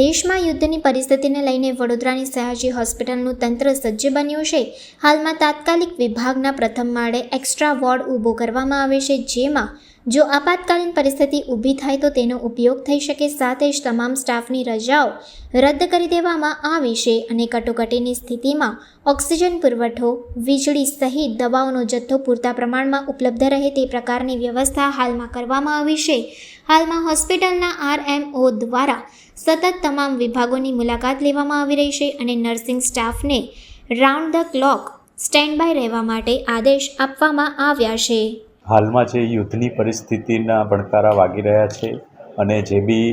દેશમાં યુદ્ધની પરિસ્થિતિને લઈને વડોદરાની સયાજી હોસ્પિટલનું તંત્ર સજ્જ બન્યું છે. હાલમાં તાત્કાલિક વિભાગના પ્રથમ માળે એક્સ્ટ્રા વોર્ડ ઊભો કરવામાં આવે છે, જેમાં જો આપાતકાલીન પરિસ્થિતિ ઊભી થાય તો તેનો ઉપયોગ થઈ શકે સાથે જ તમામ સ્ટાફની રજાઓ રદ કરી દેવામાં આવી છે અને કટોકટીની સ્થિતિમાં ઓક્સિજન પુરવઠો, વીજળી સહિત દવાઓનો જથ્થો પૂરતા પ્રમાણમાં ઉપલબ્ધ રહે તે પ્રકારની વ્યવસ્થા હાલમાં કરવામાં આવી છે. હાલમાં હોસ્પિટલના આરએમઓ દ્વારા સતત તમામ વિભાગોની મુલાકાત લેવામાં આવી રહી છે અને નર્સિંગ સ્ટાફને round the clock stand by રહેવા માટે આદેશ આપવામાં આવ્યા છે. હાલમાં જે યુદ્ધની પરિસ્થિતિના ભણકારા વાગી રહ્યા છે અને જે બી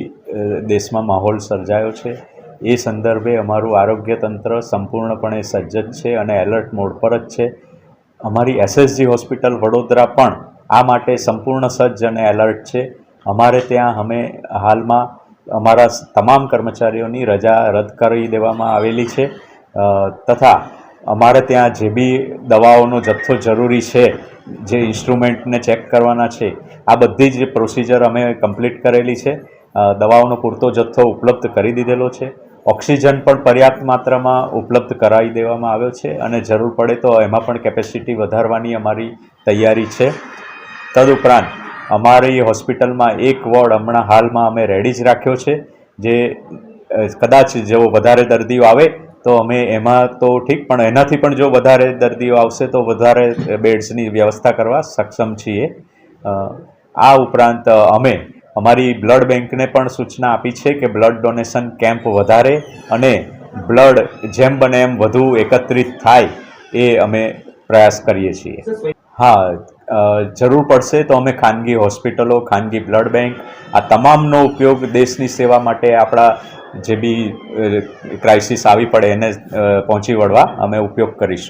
દેશમાં માહોલ સર્જાયો છે, એ સંદર્ભે અમારું આરોગ્ય તંત્ર સંપૂર્ણપણે સજ્જ જ છે અને એલર્ટ મોડ પર જ છે. અમારી એસએસજી હોસ્પિટલ વડોદરા પણ આ માટે સંપૂર્ણ સજ્જ અને એલર્ટ છે. અમારે ત્યાં અમે હાલમાં અમારા તમામ કર્મચારીઓની રજા રદ કરી દેવામાં આવેલી છે. તથા અમારે ત્યાં જે બી દવાઓનો જથ્થો જરૂરી છે, જે ઇન્સ્ટ્રુમેન્ટને ચેક કરવાના છે, આ બધી જ પ્રોસિજર અમે કમ્પ્લીટ કરેલી છે. દવાઓનો પૂરતો જથ્થો ઉપલબ્ધ કરી દીધેલો છે. ઓક્સિજન પણ પર્યાપ્ત માત્રામાં ઉપલબ્ધ કરાવી દેવામાં આવ્યો છે અને જરૂર પડે તો એમાં પણ કેપેસિટી વધારવાની અમારી તૈયારી છે. તદુપરાંત, અમારી હોસ્પિટલમાં એક વોર્ડ હમણાં હાલમાં અમે રેડી જ રાખ્યો છે, જે કદાચ જેવો વધારે દર્દીઓ આવે તો અમે એમાં તો ઠીક, પણ એનાથી પણ જો વધારે દર્દીઓ આવશે તો વધારે બેડ્સની વ્યવસ્થા કરવા સક્ષમ છીએ. આ ઉપરાંત અમે અમારી બ્લડ બેંકને પણ સૂચના આપી છે કે બ્લડ ડોનેશન કેમ્પ વધારે અને બ્લડ જેમ બને એમ વધુ એકત્રિત થાય એ અમે પ્રયાસ કરીએ છીએ. હા જરૂર પડશે તો અમે ખાનગી હોસ્પિટલો, ખાનગી બ્લડ બેંક, આ તમામનો ઉપયોગ દેશની સેવા માટે આપણા જે બી ક્રાઇસિસ આવી પડે એને પહોંચી વળવા અમે ઉપયોગ કરીશું.